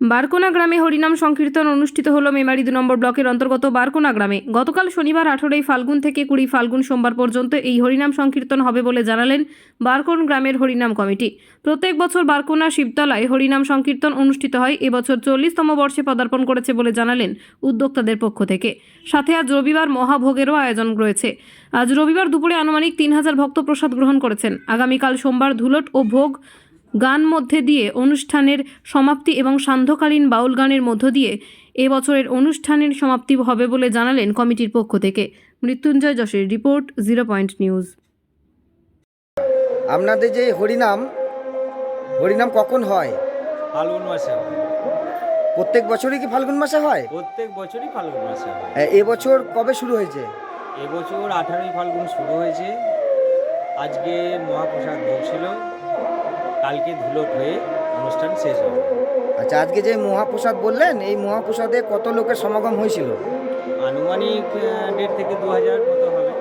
বারকোনা গ্রামে হরিনাম সংকীর্তন অনুষ্ঠিত হলো মেমারি দু নম্বর ব্লকের অন্তর্গত বারকোনা গ্রামে। গতকাল শনিবার আঠেরোই ফাল্গুন থেকে কুড়ি ফাল্গুন সোমবার পর্যন্ত এই হরিনাম সংকীর্তন হবে বলে জানালেন বারকোন গ্রামের হরিনাম কমিটি। প্রত্যেক বছর বারকোনা শিবতলায় হরিনাম সংকীর্তন অনুষ্ঠিত হয়। এবছর চল্লিশতম বর্ষে পদার্পণ করেছে বলে জানালেন উদ্যোক্তাদের পক্ষ থেকে। সাথে আজ রবিবার মহাভোগেরও আয়োজন রয়েছে। আজ রবিবার দুপুরে আনুমানিক তিন হাজার ভক্ত প্রসাদ গ্রহণ করেছেন। আগামীকাল সোমবার ধুলট ও ভোগ গান মধ্যে দিয়ে অনুষ্ঠানের সমাপ্তি এবং সান্ধ্যকালীন বাউল গানের মধ্য দিয়ে এবছরের অনুষ্ঠানের সমাপ্তি হবে বলে জানালেন কমিটির পক্ষ থেকে। মৃত্যুঞ্জয় যশের রিপোর্ট জিরো পয়েন্ট নিউজ। আপনাদের যে হরিনাম হরিনাম কখন হয়? ফাল্গুন মাসে প্রত্যেক বছরই কি ফাল্গুন মাসে হয়? প্রত্যেক বছরই ফাল্গুন মাসে হয়। এ- এবছর কবে শুরু হয়েছে? এবছর আঠারোই ফাল্গুন শুরু হয়েছে। আজকে মহাপ্রসাদ ভোগ ছিল কালকে ধুলট হয়ে অনুষ্ঠান শেষ হবে। আচ্ছা আজকে যে মহাপ্রসাদ বললেন এই মহাপ্রসাদে কত লোকের সমাগম হয়েছিল? আনুমানিক দেড় থেকে দু হাজার মতো হবে।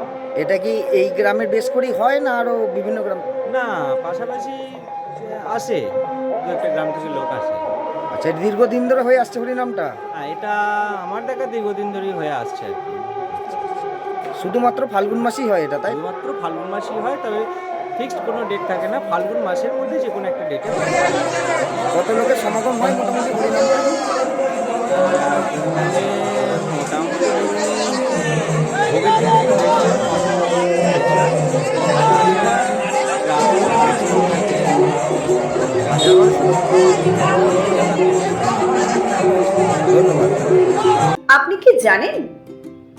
এটা কি এই গ্রামের বেশ করেই হয় না আরও বিভিন্ন গ্রাম? না পাশাপাশি আসে। দু একটা গ্রাম থেকে লোক আসে। আচ্ছা এটা দীর্ঘদিন ধরে হয়ে আসছে হরিনামটা? হ্যাঁ এটা আমার দেখা দীর্ঘদিন ধরেই হয়ে আসছে শুধুমাত্র ফাল্গুন মাসেই হয় এটা তাই? শুধুমাত্র ফাল্গুন মাসেই হয় তবে ফিক্সড কোনো ডেট থাকে না ফাল্গুন মাসের মধ্যে যে কোনো একটা ডেটে কত লোকের সমাগম হয় মোটামুটি ভোগের আপনি কি জানেন